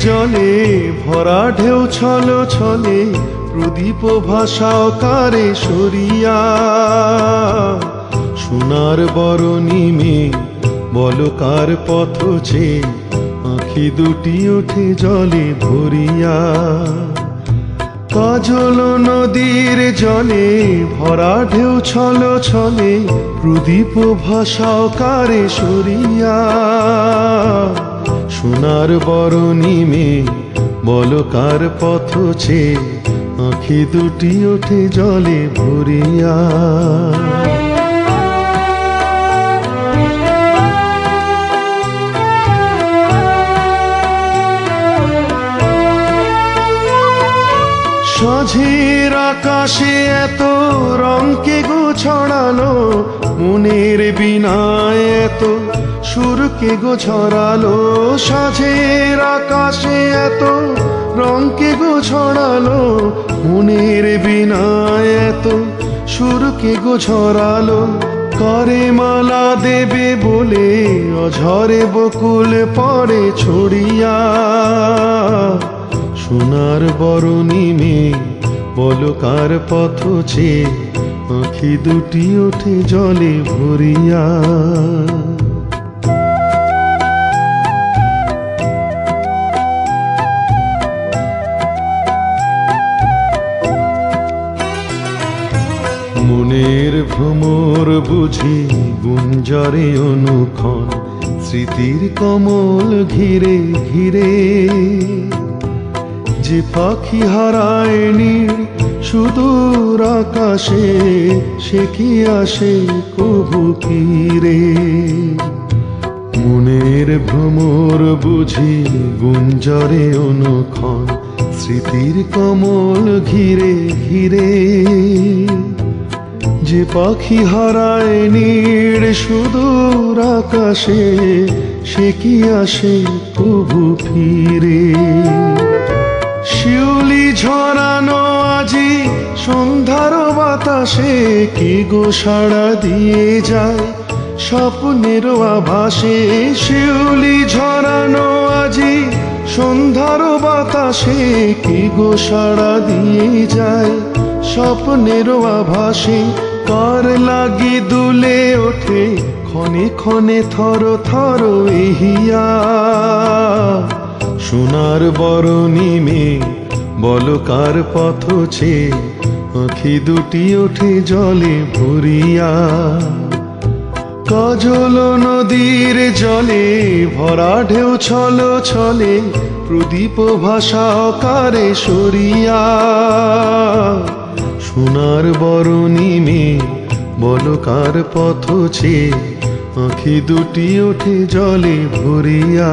জলে, ভরা ঢেউ ছল ছলে, প্রদীপ ভাষাও কারে সরিয়া। সোনার বরণী মে, বলো কার পথ ছে আঁখি দুটি ওঠে জলে ভরিয়া। কাজল নদীর জলে, ভরা ঢেউ ছল ছলে, প্রদীপ ভাষাও কারে সরিয়া। সোনার বরণী মে বলো কার পথ ছে? আঁখি দুটি ওঠে জলে ভরিয়া। সাঝের আকাশে এত রঙকে গো ছড়ালো মনের বিনায় এত সুরকে গো ছড়ালো, সাঝের আকাশে এত রঙকে গো ছড়ালো, মনের বিনায় এত সুরকে গো ছড়ালো। করে মালা দেবে বলে অঝরে বকুল পড়ে ছড়িয়া। সোনার বরণী মে বলো কার পথ ছে আঁখি দুটি ওঠে জলে ভরিয়া। ভ্রমর বুঝি গুঞ্জরে অনুক্ষণ, স্মৃতির কমল ঘিরে ঘিরে। যে পাখি হারায়নি সুদূর আকাশে, সে কি আসে কবু ফিরে মনের ভ্রমর বুঝি গুঞ্জরে অনুক্ষণ, স্মৃতির কমল ঘিরে ঘিরে। যে পাখি হারায় নীড় সুদূর আকাশে, সে কি আসে কবু ফিরে? শিউলি ঝরানো আজি সন্ধ্যার বাতাসে, কি গো সাড়া দিয়ে যায় স্বপ্নের আভাসে? শিউলি ঝরানো আজি সন্ধ্যার বাতাসে, কি গো সাড়া দিয়ে যায় স্বপ্নের আভাসে? কার লাগি দুলে ওঠে, ক্ষণে ক্ষণে থর থর এহিয়া। সোনার বরণী মে বলো কার পথ ছে? আঁখি দুটি ওঠে জলে ভরিয়া। কাজল নদীর জলে, ভরা ঢেউ ছল ছলে, প্রদীপ ভাষা কারে সরিয়া। সোনার বরণী মে বল কার পথ ছে আঁখি দুটি ওঠে জলে ভরিয়া।